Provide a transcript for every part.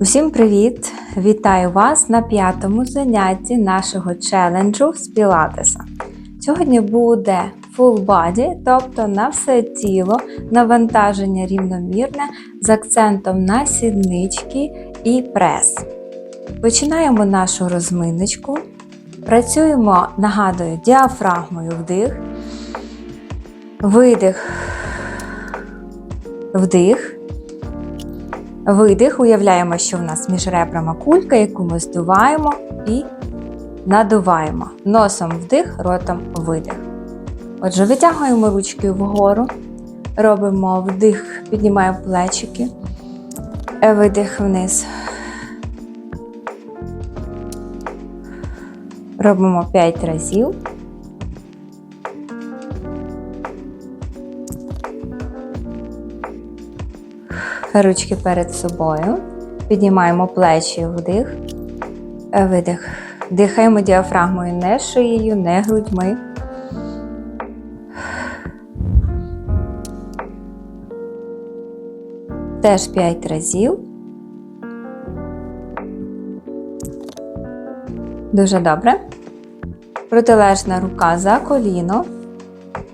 Усім привіт! Вітаю вас на п'ятому занятті нашого челенджу з Пілатеса. Сьогодні буде full body, тобто на все тіло, навантаження рівномірне з акцентом на сіднички і прес. Починаємо нашу розминочку. Працюємо, нагадую, діафрагмою вдих, видих, вдих. Видих, уявляємо, що в нас між ребрами кулька, яку ми здуваємо і надуваємо. Носом вдих, ротом видих. Отже, витягуємо ручки вгору, робимо вдих, піднімаємо плечики, видих вниз. Робимо 5 разів. Ручки перед собою. Піднімаємо плечі вдих, видих. Дихаємо діафрагмою не шиєю, не грудьми. Теж 5 разів. Дуже добре. Протилежна рука за коліно.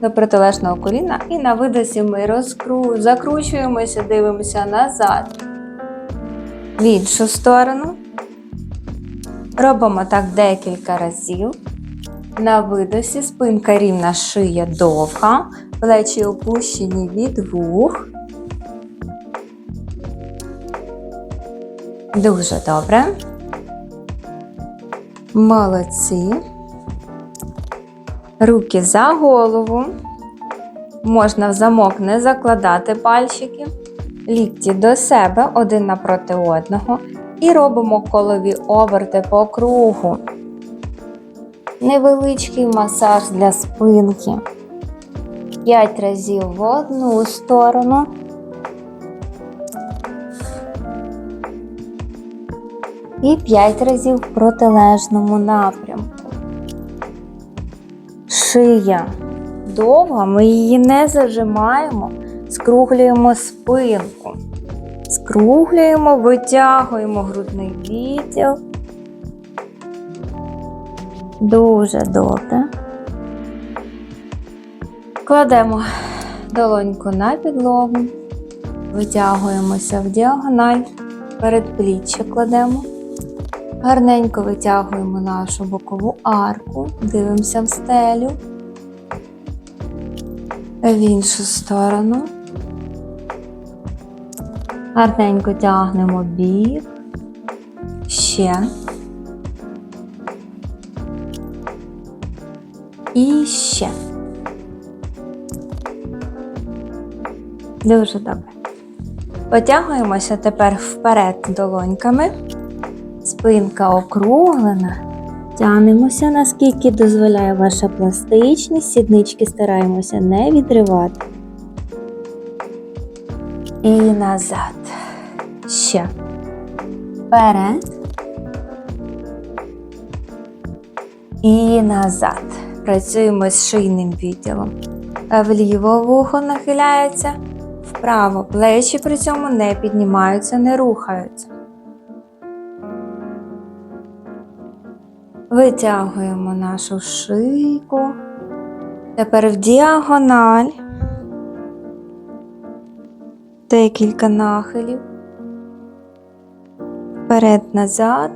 До протилежного коліна і на видосі ми розкру... закручуємося, дивимося назад. В іншу сторону. Робимо так декілька разів. На видосі спинка рівна шия довга, плечі опущені від вух. Дуже добре. Молодці. Руки за голову. Можна в замок не закладати пальчики. Лікті до себе один напроти одного. І робимо колові оберти по кругу. Невеличкий масаж для спинки. 5 разів в одну сторону. І 5 разів в протилежному напрямку. Шия довга, ми її не зажимаємо, скруглюємо спинку. Скруглюємо, витягуємо грудний відділ. Дуже добре. Кладемо долоньку на підлогу, витягуємося в діагональ, передпліччя кладемо. Гарненько витягуємо нашу бокову арку, дивимося в стелю, в іншу сторону. Гарненько тягнемо бік. Ще. І ще. Дуже добре. Потягуємося тепер вперед долоньками. Спинка округлена. Тянемося, наскільки дозволяє ваша пластичність. Сіднички стараємося не відривати. І назад. Ще. Вперед. І назад. Працюємо з шийним відділом. Вліво вухо нахиляється, вправо плечі при цьому не піднімаються, не рухаються. Витягуємо нашу шийку. Тепер в діагональ. Декілька нахилів. Вперед-назад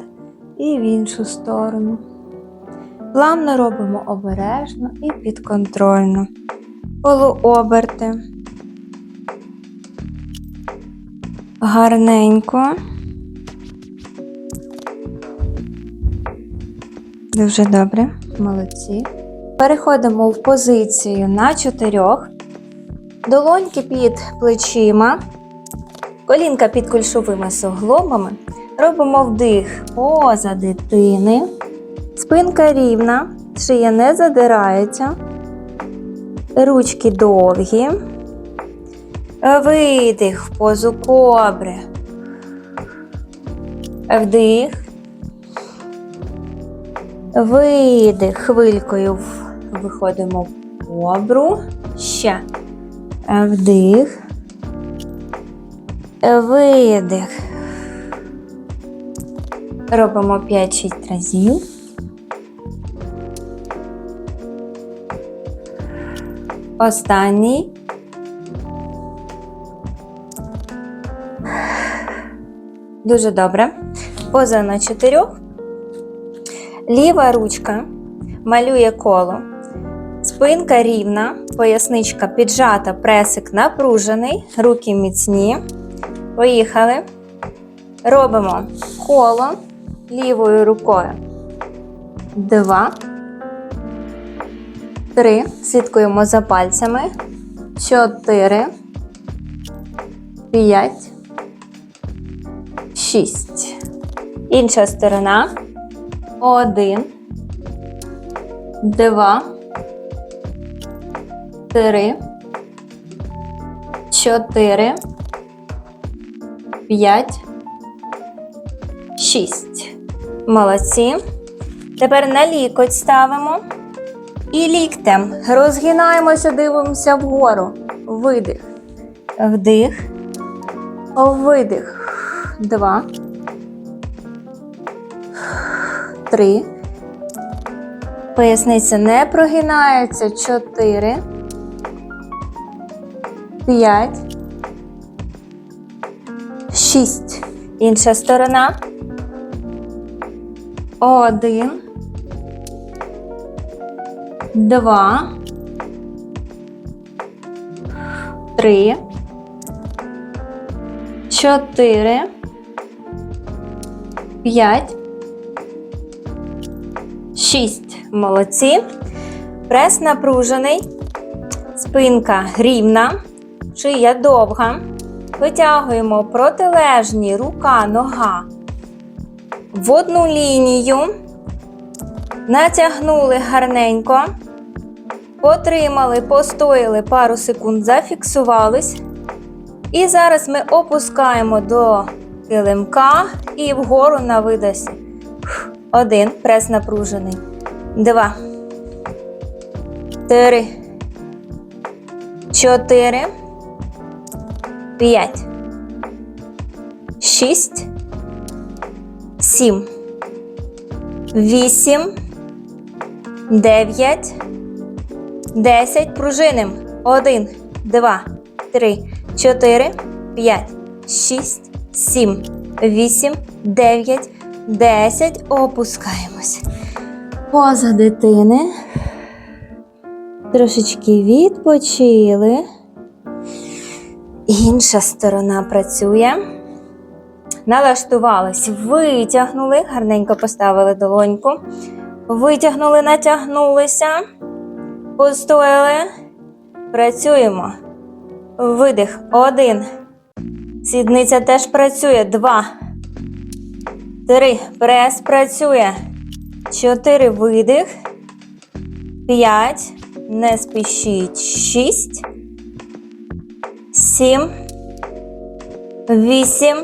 і в іншу сторону. Плавно робимо обережно і підконтрольно. Полуоберти. Гарненько. Дуже добре, молодці. Переходимо в позицію на чотирьох. Долоньки під плечима, колінка під кульшовими суглобами. Робимо вдих поза дитини. Спинка рівна, шия не задирається. Ручки довгі. Видих в позу кобри. Вдих. Видих. Хвилькою виходимо в кобру. Ще. Вдих. Видих. Робимо 5-6 разів. Останній. Дуже добре. Поза на чотирьох. Ліва ручка малює коло. Спинка рівна, поясничка піджата, пресик напружений, руки міцні. Поїхали. Робимо коло лівою рукою. Два. Три. Слідкуємо за пальцями. Чотири. П'ять. Шість. Інша сторона. Один. Два. Три. Чотири. П'ять. Шість. Молодці. Тепер на лікоть ставимо. І ліктем розгинаємося, дивимося вгору. Видих. Вдих. Видих. Два. Три. Поясниця не прогинається. Чотири. П'ять. Шість. Інша сторона. Один. Два. Три. Чотири. П'ять. Шість. Молодці. Прес напружений. Спинка рівна. Шия довга. Витягуємо протилежні рука, нога в одну лінію. Натягнули гарненько. Потримали, постояли пару секунд, зафіксувались. І зараз ми опускаємо до килимка і вгору на видосі. Один. Прес напружений. Два. Три. Чотири. П'ять. Шість. Сім. Вісім. Дев'ять. Десять. Пружиним. Один, два, три, чотири, п'ять, шість, сім, вісім, дев'ять, десять. Опускаємось. Поза дитини. Трошечки відпочили. Інша сторона працює. Налаштувались, витягнули, гарненько поставили долоньку. Витягнули, натягнулися. Постояли. Працюємо. Видих. Один. Сідниця теж працює. Два. Три. Прес працює. Чотири. Видих. П'ять. Не спішіть. Шість. Сім. Вісім.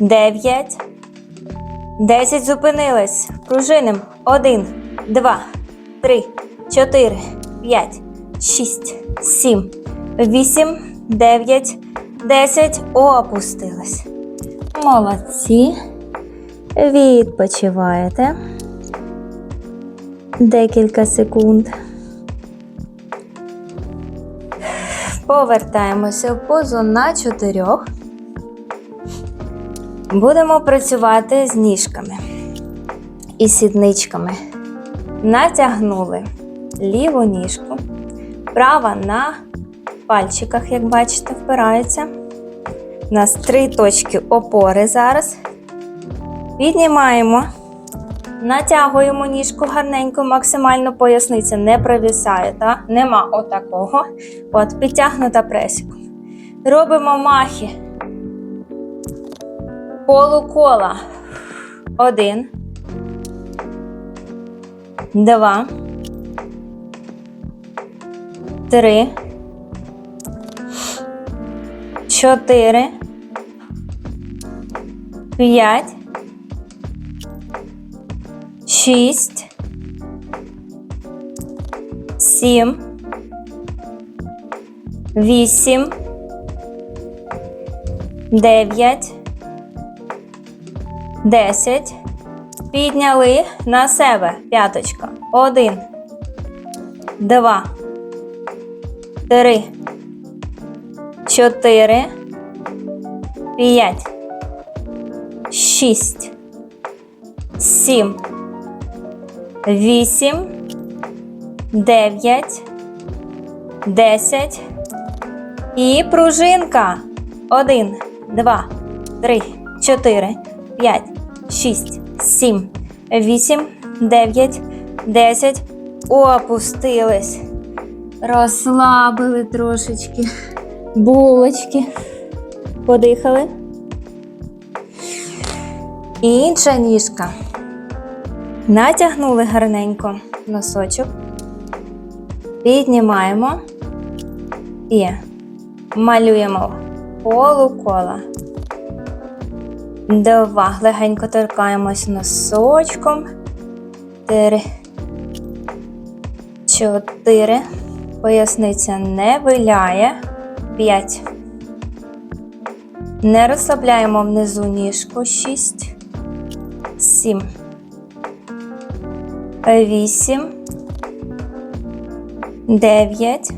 Дев'ять. Десять. Зупинились. Пружиним. Один. Два. Три. Чотири. П'ять. Шість. Сім. Вісім. Дев'ять. Десять. Опустились. Молодці. Відпочиваєте. Декілька секунд. Повертаємося в позу на чотирьох. Будемо працювати з ніжками і сідничками. Натягнули ліву ніжку, права на пальчиках, як бачите, впирається. У нас три точки опори зараз. Піднімаємо, натягуємо ніжку гарненько, максимально поясниця не провісає, та? нема отакого. От, підтягнута пресіком. Робимо махи. Полукола. Один. Два. Три. Чотири. П'ять. Шість. Сім. Вісім. Дев'ять. Десять. Підняли на себе п'яточка. Один. Два. Три. Чотири. П'ять. Шість. Сім. Вісім. Дев'ять. Десять. І пружинка. Один, два, три, чотири, п'ять, шість, сім, вісім, дев'ять, десять. Опустились. Розслабили трошечки. Булочки. Подихали. Інша ніжка. Натягнули гарненько носочок. Піднімаємо і малюємо полукола. Два. Легенько торкаємось носочком. Три. Чотири. Поясниця не виляє. П'ять. Не розслабляємо внизу ніжку. Шість. Сім. Вісім. Дев'ять.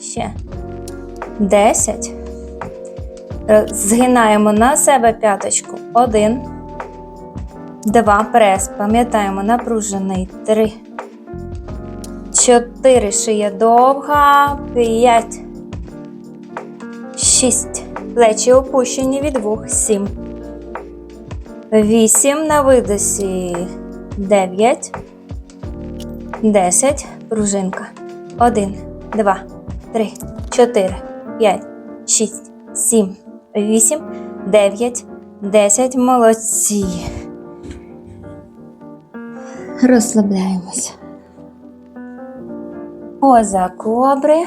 Ще. Десять. Е, Згинаємо на себе п'яточку. Один. Два. Прес. Пам'ятаємо, напружений. Три. Чотири. Шия довга. П'ять. Шість. Плечі опущені від вух. Сім. Вісім. На видосі. Дев'ять. Десять. Пружинка. Один. Два. Три. Чотири. П'ять. Шість. Сім. Вісім. Дев'ять. Десять. Молодці. Розслабляємося. Поза кобри.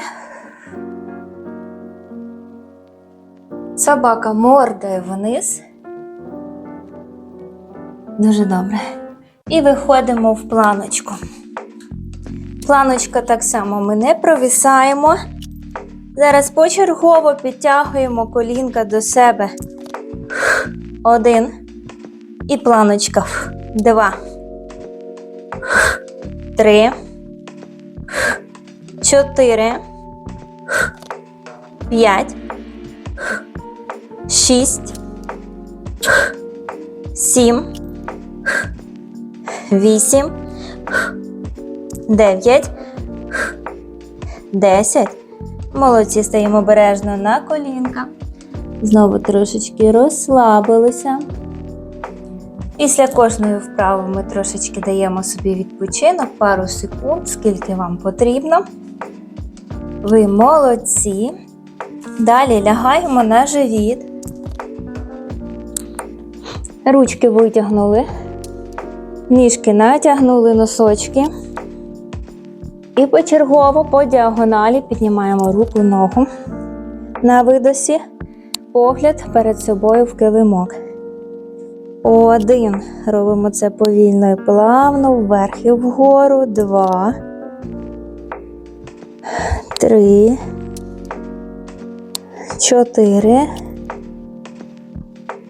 Собака мордою вниз. Дуже добре. І виходимо в планочку. Планочка так само ми не провисаємо. Зараз почергово підтягуємо колінка до себе. Один. І планочка. Два. Три. Чотири. П'ять. Шість. Сім. Вісім. Дев'ять. Десять. Молодці стаємо обережно на колінка. Знову трошечки розслабилися. Після кожної вправи ми трошечки даємо собі відпочинок, пару секунд, скільки вам потрібно. Ви молодці. Далі лягаємо на живіт. Ручки витягнули, ніжки натягнули носочки. І почергово по діагоналі піднімаємо руку ногу. На видосі погляд перед собою в килимок. Один. Робимо це повільно і плавно, вверх і вгору. Два. Три. Чотири.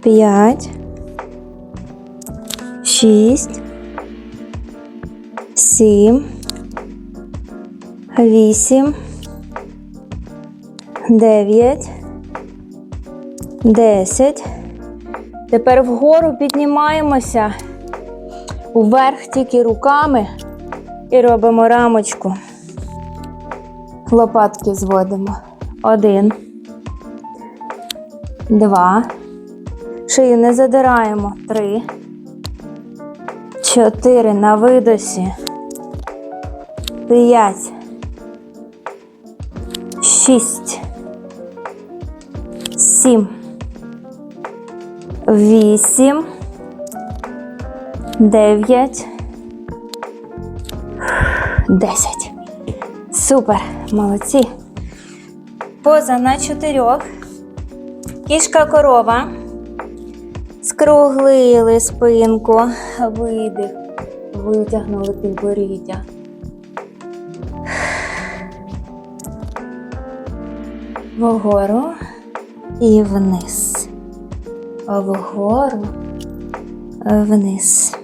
П'ять. Шість. Сім. Вісім. Дев'ять. Десять. Тепер вгору піднімаємося. Вверх тільки руками і робимо рамочку. Лопатки зводимо. Один. Два. Шию не задираємо. Три. Чотири. На видосі. П'ять. Шість. Сім. Вісім. Дев'ять. Десять. Супер. Молодці. Поза на чотирьох. Кішка корова. Скруглили спинку. Видих. Витягнули підборіддя. Вгору і вниз. Вгору вниз.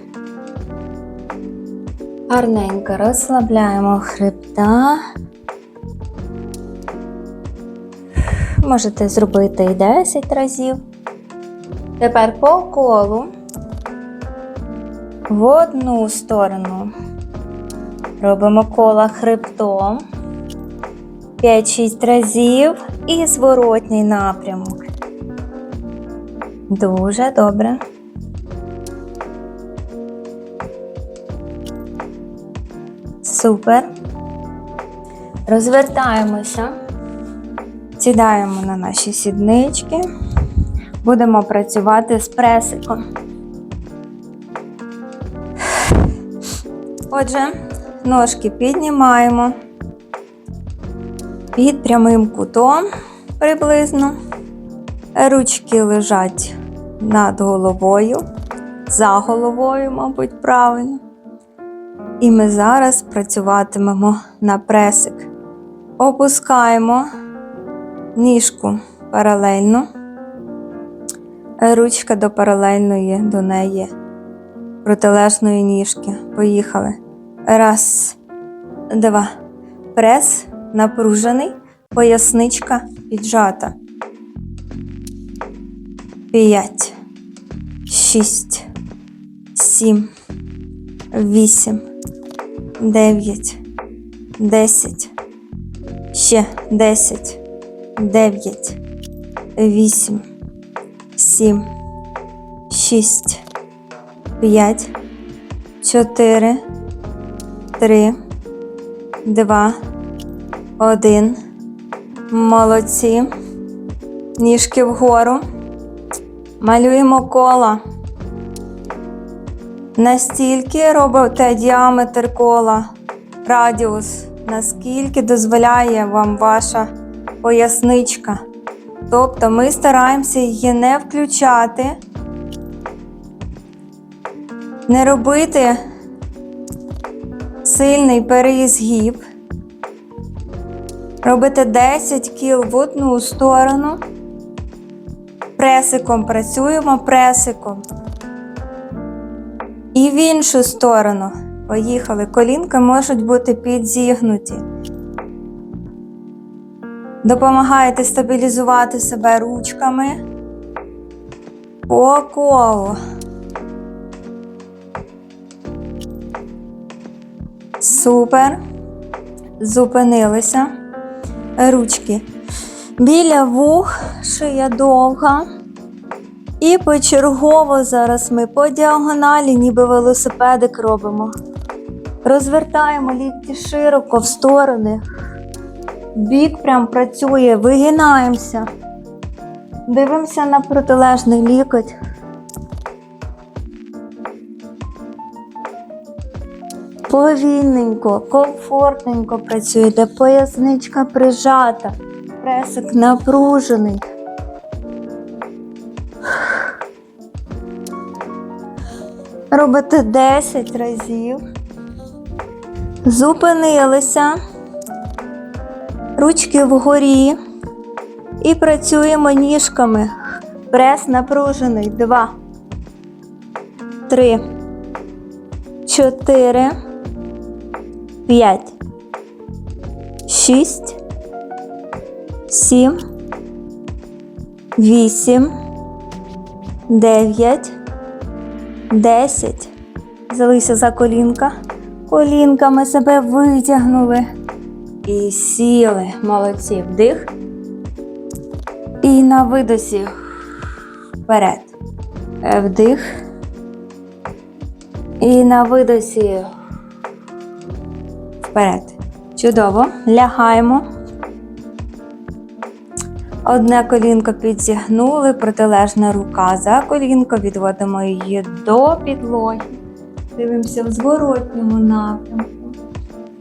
Гарненько розслабляємо хребта. Можете зробити і 10 разів. Тепер по колу в одну сторону. Робимо кола хребтом. 5-6 разів і зворотній напрямок. Дуже добре. Супер. Розвертаємося. Сідаємо на наші сіднички. Будемо працювати з пресиком. Отже, ножки піднімаємо під прямим кутом приблизно. Ручки лежать над головою, за головою, мабуть, правильно. І ми зараз працюватимемо на пресик. Опускаємо ніжку паралельно. Ручка до паралельної до неї протилежної ніжки. Поїхали. Раз, два. Прес напружений, поясничка піджата. П'ять, шість, сім, вісім, дев'ять, десять, ще десять, дев'ять, вісім, сім, шість, п'ять, чотири, три, два, один. Молодці. Ніжки вгору. Малюємо кола. Настільки робите діаметр кола, радіус, наскільки дозволяє вам ваша поясничка. Тобто ми стараємося її не включати, не робити сильний переізгиб. Робити 10 кіл в одну сторону. Пресиком працюємо пресиком. І в іншу сторону. Поїхали. Колінка можуть бути підзігнуті. Допомагаєте стабілізувати себе ручками по колу. Супер. Зупинилися. Ручки. Біля вух, шия довга. І почергово зараз ми по діагоналі, ніби велосипедик робимо. Розвертаємо лікті широко в сторони. Бік прям працює, вигинаємося. Дивимося на протилежний лікоть. Повільненько, комфортненько працюєте, поясничка прижата, пресик напружений. Робите 10 разів. Зупинилися. Ручки вгорі. І працюємо ніжками. Прес напружений. Два. Три. Чотири. П'ять. Шість. Сім. Вісім. Дев'ять. Десять. Взялися за колінка. Колінками себе витягнули. І сіли. Молодці. Вдих. І на видосі вперед. Е, Вдих. І на видосі вперед. Чудово. Лягаємо. Одне колінко підзігнули, протилежна рука за колінко, відводимо її до підлоги. Дивимося в зворотньому напрямку.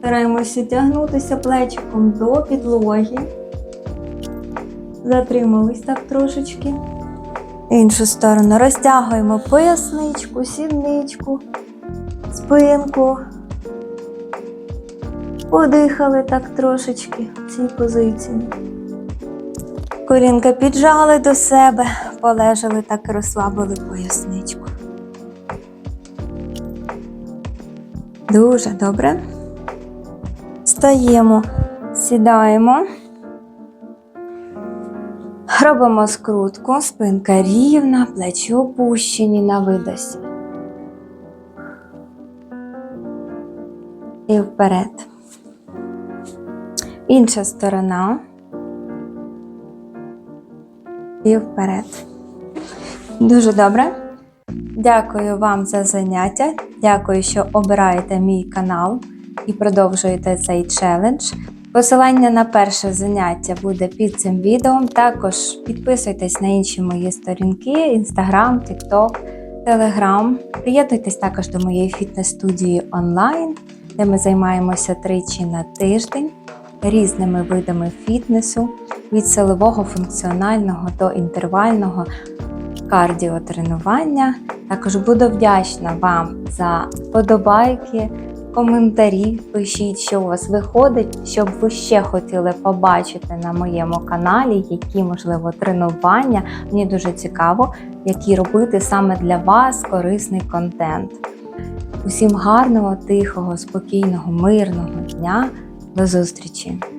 Стараємося тягнутися плечиком до підлоги. Затримались так трошечки. Іншу сторону розтягуємо поясничку, сідничку, спинку. Подихали так трошечки в цій позиції. Колінка піджали до себе, полежали так і розслабили поясничку. Дуже добре. Стаємо, сідаємо. Робимо скрутку, спинка рівна, плечі опущені на видосі. І вперед. Інша сторона. І вперед. Дуже добре. Дякую вам за заняття. Дякую, що обираєте мій канал і продовжуєте цей челендж. Посилання на перше заняття буде під цим відео. Також підписуйтесь на інші мої сторінки: Instagram, TikTok, Telegram. Приєднуйтесь також до моєї фітнес-студії онлайн, де ми займаємося тричі на тиждень різними видами фітнесу, від силового функціонального до інтервального кардіотренування. Також буду вдячна вам за вподобайки, коментарі. Пишіть, що у вас виходить, щоб ви ще хотіли побачити на моєму каналі, які, можливо, тренування. Мені дуже цікаво, які робити саме для вас корисний контент. Усім гарного, тихого, спокійного, мирного дня. До зустрічі!